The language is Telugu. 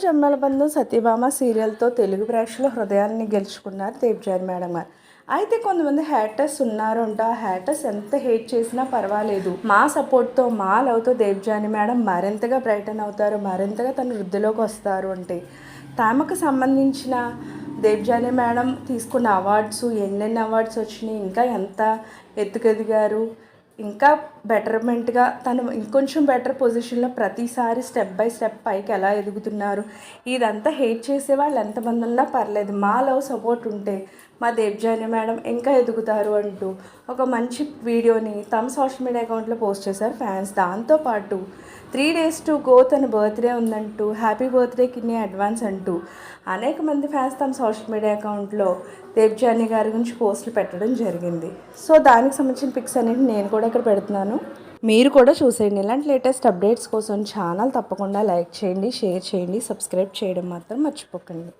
రెండో జన్మల బంధం సత్యభామ సీరియల్తో తెలుగు ప్రేక్షకుల హృదయాన్ని గెలుచుకున్నారు దేవ్జాని మేడం గారు. అయితే కొంతమంది హ్యాటర్స్ ఉన్నారంట. హ్యాటర్స్ ఎంత హేట్ చేసినా పర్వాలేదు. మా సపోర్ట్తో మా లవ్తో దేవ్జాని మేడం మరింతగా బ్రైటన్ అవుతారు మరింతగా తన వృద్ధిలోకి వస్తారు అంటే తమకు సంబంధించిన దేవ్జాని మేడం తీసుకున్న అవార్డ్స్ ఎన్నెన్ని అవార్డ్స్ వచ్చినాయి ఇంకా ఎంత ఎత్తుకెదిగారు ఇంకా బెటర్మెంట్గా తను ఇంకొంచెం బెటర్ పొజిషన్లో ప్రతిసారి స్టెప్ బై స్టెప్ పైకి ఎలా ఎదుగుతున్నారు? ఇదంతా హేట్ చేసే వాళ్ళు ఎంతమంది ఉన్నా పర్లేదు. మా లవ్ సపోర్ట్ ఉంటే మా దేవ్జాని మేడం ఇంకా ఎదుగుతారు అంటూ ఒక మంచి వీడియోని తమ సోషల్ మీడియా అకౌంట్లో పోస్ట్ చేశారు ఫ్యాన్స్ దాంతోపాటు త్రీ డేస్ టు గో తన బర్త్డే ఉందంటూ హ్యాపీ బర్త్డే కిన్ని అడ్వాన్స్ అంటూ అనేక మంది ఫ్యాన్స్ తమ సోషల్ మీడియా అకౌంట్లో దేవ్జాని గారి గురించి పోస్టులు పెట్టడం జరిగింది. సో దానికి సంబంధించిన పిక్స్ అనేవి నేను కూడా ఇక్కడ పెడుతున్నాను. మీరు కూడా చూసేయండి. ఇలాంటి లేటెస్ట్ అప్డేట్స్ కోసం ఛానల్ తప్పకుండా లైక్ చేయండి షేర్ చేయండి సబ్స్క్రైబ్ చేయడం మాత్రం మర్చిపోకండి.